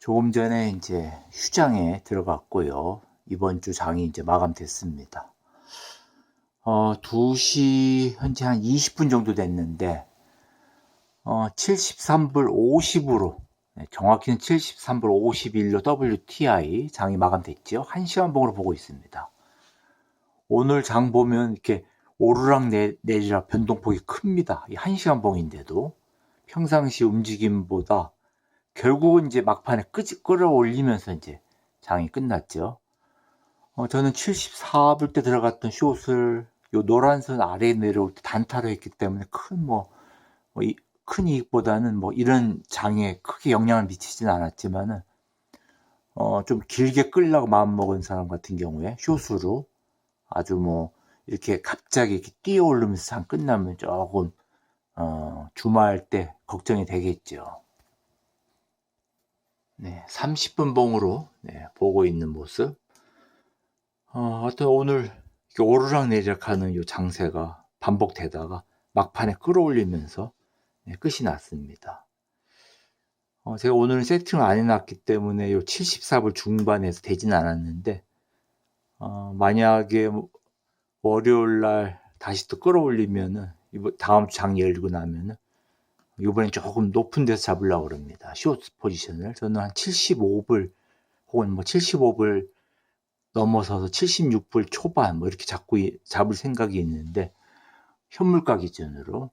조금 전에 이제 휴장에 들어갔고요. 이번 주 장이 이제 마감됐습니다. 어, 2시 현재 한 20분 정도 됐는데 어, 73불 50으로 정확히는 73불 51로 WTI 장이 마감됐죠. 1시간 봉으로 보고 있습니다. 오늘 장 보면 이렇게 오르락 내, 내리락 변동폭이 큽니다. 이 1시간 봉인데도 평상시 움직임보다 결국은 이제 막판에 끄지, 끌어올리면서 이제 장이 끝났죠. 어, 저는 74불 때 들어갔던 숏을 요 노란선 아래에 내려올 때 단타로 했기 때문에 큰 뭐, 뭐 이, 큰 이익보다는 뭐 이런 장에 크게 영향을 미치진 않았지만은 어, 좀 길게 끌려고 마음먹은 사람 같은 경우에 숏으로 아주 뭐 이렇게 갑자기 이렇게 뛰어 오르면서 장 끝나면 조금 어, 주말 때 걱정이 되겠죠. 네, 30분 봉으로 네, 보고 있는 모습. 어, 하여튼 오늘 오르락 내리락 하는 이 장세가 반복되다가 막판에 끌어올리면서 네, 끝이 났습니다. 어, 제가 오늘은 세팅을 안 해놨기 때문에 이 74불 중반에서 되진 않았는데 어, 만약에 월요일 날 다시 또 끌어올리면은 다음 주 장 열리고 나면은 이번엔 조금 높은 데서 잡으려고 그럽니다. 숏 포지션을. 저는 한 75불 혹은 뭐 75불 넘어서서 76불 초반 뭐 이렇게 잡고 잡을 생각이 있는데 현물가 기준으로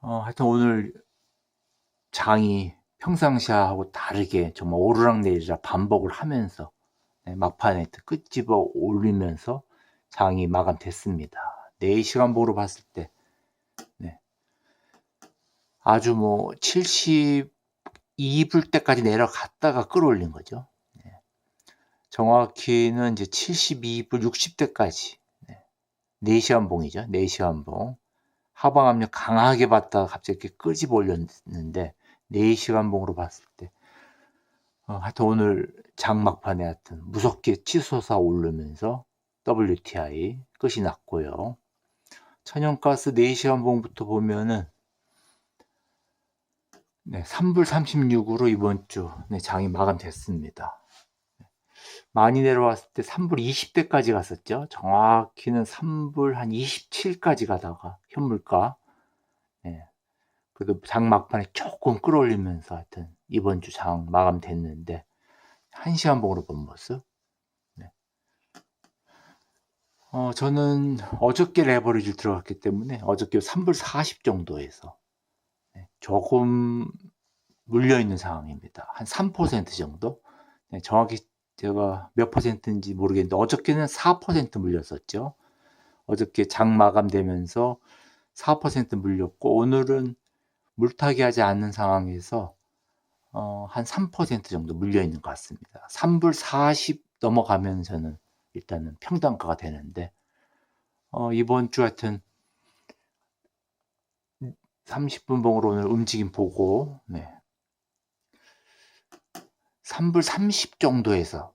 어, 하여튼 오늘 장이 평상시하고 다르게 정말 오르락내리락 반복을 하면서 네, 막판에 끝집어 올리면서 장이 마감됐습니다. 4시간 보러 봤을 때 네, 아주 뭐 72불 때까지 내려갔다가 끌어올린 거죠. 네. 정확히는 이제 72불 60대까지 네. 4시간 봉이죠. 4시간 봉. 하방 압력 강하게 받다가 갑자기 이렇게 끄집어 올렸는데 4시간 봉으로 봤을 때 어, 하여튼 오늘 장막판에 하여튼 무섭게 치솟아 오르면서 WTI 끝이 났고요. 천연가스 4시간 봉부터 보면은 네, 3불 36으로 이번 주 네, 장이 마감됐습니다. 많이 내려왔을 때 3불 20대까지 갔었죠. 정확히는 3불 한 27까지 가다가 현물가 네, 그래도 장 막판에 조금 끌어올리면서 하여튼 이번 주 장 마감됐는데 1시간 봉으로 본 모습 네. 어, 저는 어저께 레버리지를 들어갔기 때문에 어저께 3불 40 정도에서 네, 조금 물려 있는 상황입니다. 한 3% 정도. 네, 정확히 제가 몇 퍼센트인지 모르겠는데 어저께는 4% 물렸었죠. 어저께 장 마감되면서 4% 물렸고 오늘은 물타기 하지 않는 상황에서 어, 한 3% 정도 물려 있는 것 같습니다. 3불 40 넘어가면 저는 일단은 평단가가 되는데 어, 이번 주 하여튼 30분 봉으로 오늘 움직임 보고 네. 3불 30 정도에서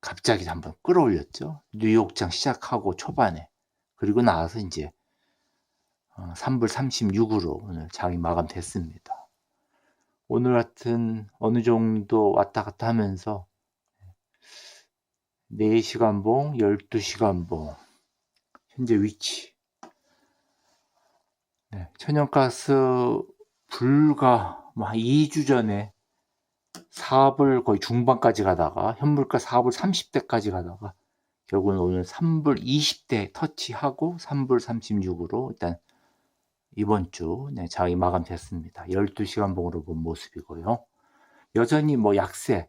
갑자기 한번 끌어올렸죠. 뉴욕장 시작하고 초반에 그리고 나서 이제 3불 어, 36으로 오늘 장이 마감됐습니다. 오늘 같은 어느 정도 왔다 갔다 하면서 4시간 봉, 12시간 봉 현재 위치 네, 천연가스 불과 뭐한 2주 전에 4불 거의 중반까지 가다가 현물가 4불 30대까지 가다가 결국은 오늘 3불 20대 터치하고 3불 36으로 일단 이번 주 네, 장이 마감됐습니다. 12시간 봉으로 본 모습이고요. 여전히 뭐 약세.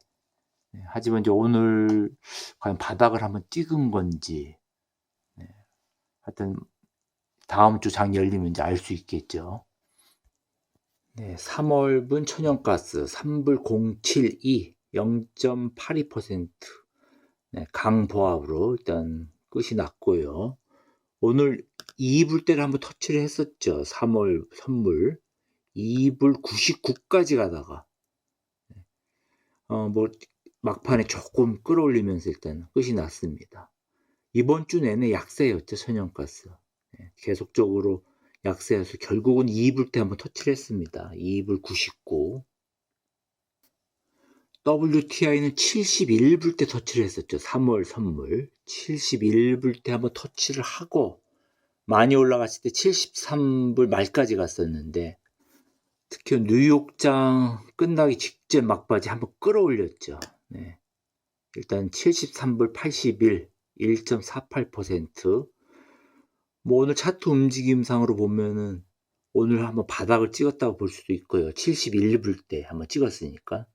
네, 하지만 이제 오늘 과연 바닥을 한번 찍은 건지 네, 하여튼 다음 주 장 열리면 이제 알 수 있겠죠. 네, 3월분 천연가스 3불 072 0.82% 네, 강보합으로 일단 끝이 났고요. 오늘 2불 때를 한번 터치를 했었죠. 3월 선물 2불 99까지 가다가 어, 뭐 막판에 조금 끌어올리면서 일단 끝이 났습니다. 이번 주 내내 약세였죠. 천연가스. 예, 계속적으로 약세해서 결국은 2불 때 한번 터치를 했습니다. 2불 99. WTI는 71불 때 터치를 했었죠. 3월 선물. 71불 때 한번 터치를 하고 많이 올라갔을 때 73불 말까지 갔었는데 특히 뉴욕장 끝나기 직전 막바지 한번 끌어올렸죠. 네. 일단 73불 81, 1.48%. 뭐 오늘 차트 움직임상으로 보면은 오늘 한번 바닥을 찍었다고 볼 수도 있고요. 71불 때 한번 찍었으니까.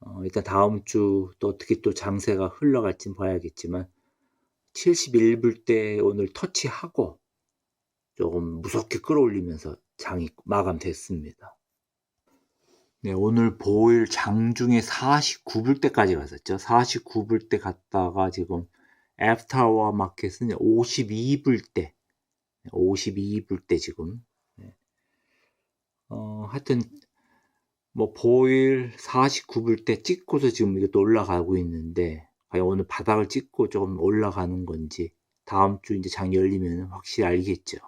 어, 일단 다음 주 또 어떻게 또 장세가 흘러갈진 봐야겠지만 71불 때 오늘 터치하고 조금 무섭게 끌어올리면서 장이 마감됐습니다. 네, 오늘 보일 장중에 49불 때까지 갔었죠. 49불 때 갔다가 지금 애프터와 마켓은 52불 때, 52불 때 지금. 네. 어, 하여튼 뭐 보일 49불 때 찍고서 지금 이것도 올라가고 있는데 과연 오늘 바닥을 찍고 조금 올라가는 건지 다음 주 이제 장 열리면 확실히 알겠죠.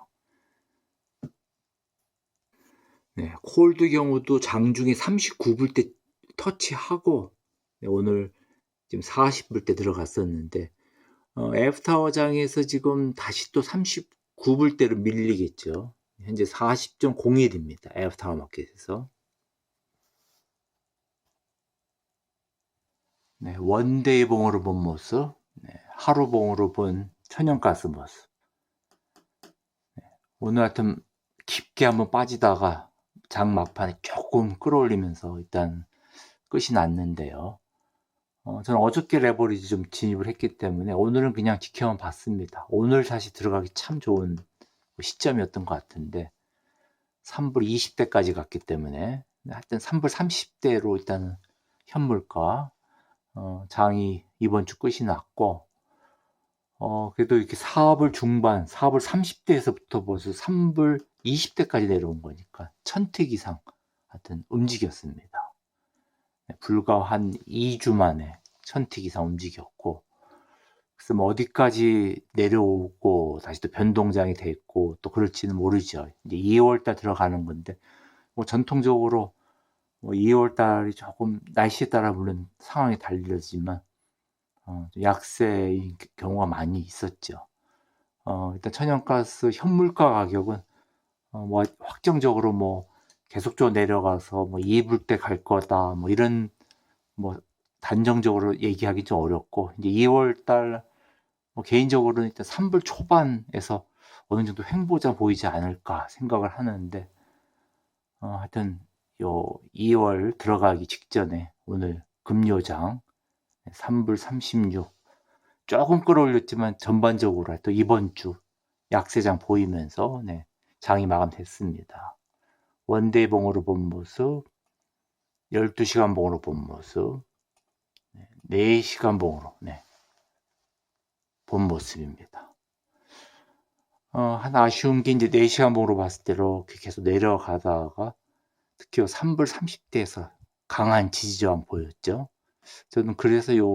네, 콜드 경우도 장중에 39불 때 터치하고 네, 오늘 지금 40불 때 들어갔었는데 어, 애프타워 장에서 지금 다시 또 39불 대로 밀리겠죠. 현재 40.01입니다. 애프타워 마켓에서. 네, 원데이 봉으로 본 모습, 네, 하루 봉으로 본 천연가스 모습. 네, 오늘 하여튼 깊게 한번 빠지다가 장 막판에 조금 끌어올리면서 일단 끝이 났는데요. 어, 저는 어저께 레버리지 좀 진입을 했기 때문에 오늘은 그냥 지켜만 봤습니다. 오늘 다시 들어가기 참 좋은 시점이었던 것 같은데 3불 20대까지 갔기 때문에 하여튼 3불 30대로 일단은 현물가 어, 장이 이번 주 끝이 났고, 어, 그래도 이렇게 4불 중반, 4불 30대에서부터 벌써 3불 20대까지 내려온 거니까, 천택 이상 하여튼 움직였습니다. 네, 불과 한 2주 만에 천택 이상 움직였고, 그래서 뭐 어디까지 내려오고, 다시 또 변동장이 됐고, 또 그럴지는 모르죠. 이제 2월달 들어가는 건데, 뭐 전통적으로 뭐 2월 달이 조금 날씨에 따라 물론 상황이 달리지만 어, 약세인 경우가 많이 있었죠. 어, 일단 천연가스 현물가 가격은 어, 뭐 확정적으로 뭐 계속적으로 내려가서 뭐 2불 때 갈 거다 뭐 이런 뭐 단정적으로 얘기하기 좀 어렵고 이제 2월 달 뭐 개인적으로는 일단 3불 초반에서 어느 정도 횡보자 보이지 않을까 생각을 하는데 어, 하여튼 요 2월 들어가기 직전에 오늘 금요장 3불 36 조금 끌어올렸지만 전반적으로 또 이번 주 약세장 보이면서 네, 장이 마감됐습니다. 원데이 봉으로 본 모습, 12시간 봉으로 본 모습, 4시간 봉으로 네, 본 모습입니다. 어, 한 아쉬운 게 이제 4시간 봉으로 봤을 때 이렇게 계속 내려가다가 특히 3불 30대에서 강한 지지저항 보였죠. 저는 그래서 요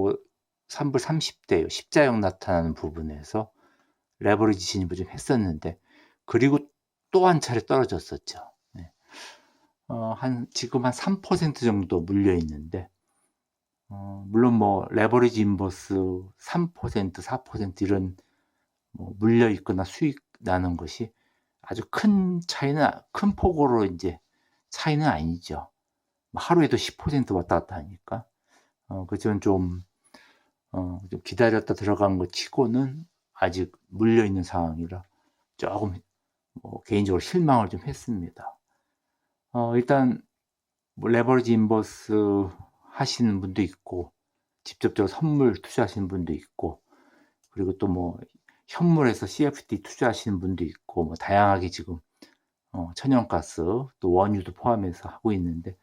3불 30대 십자형 나타나는 부분에서 레버리지 진입을 좀 했었는데 그리고 또 한 차례 떨어졌었죠. 네. 어, 한 지금 한 3% 정도 물려 있는데 어, 물론 뭐 레버리지 인버스 3% 4% 이런 뭐 물려 있거나 수익 나는 것이 아주 큰 차이는 큰 폭으로 이제 차이는 아니죠. 뭐 하루에도 10% 왔다 갔다 하니까. 어, 그전 좀, 어, 좀 기다렸다 들어간 것 치고는 아직 물려 있는 상황이라 조금 뭐 개인적으로 실망을 좀 했습니다. 어, 일단 뭐 레버리지 인버스 하시는 분도 있고 직접적으로 선물 투자하시는 분도 있고 그리고 또 뭐 현물에서 CFD 투자하시는 분도 있고 뭐 다양하게 지금 어, 천연가스 또 원유도 포함해서 하고 있는데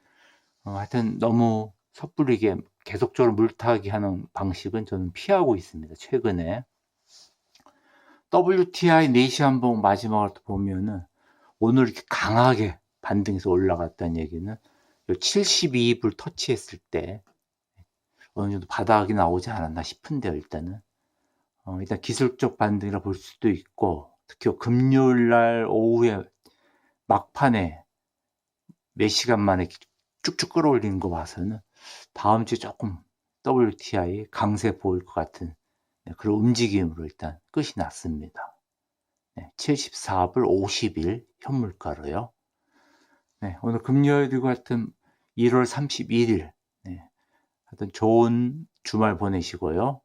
어, 하여튼 너무 섣부르게 계속적으로 물타기 하는 방식은 저는 피하고 있습니다. 최근에 WTI 4시 한봉 마지막으로 보면은 오늘 이렇게 강하게 반등해서 올라갔다는 얘기는 그 72불 터치했을 때 어느 정도 바닥이 나오지 않았나 싶은데요, 일단은. 어, 일단 기술적 반등이라 볼 수도 있고, 특히 금요일 날 오후에 막판에 몇 시간 만에 쭉쭉 끌어올린 거 봐서는 다음 주에 조금 WTI 강세 보일 것 같은 네, 그런 움직임으로 일단 끝이 났습니다. 네, 74불 50일 현물가로요. 네, 오늘 금요일과 같은 1월 31일 네. 하여튼 좋은 주말 보내시고요.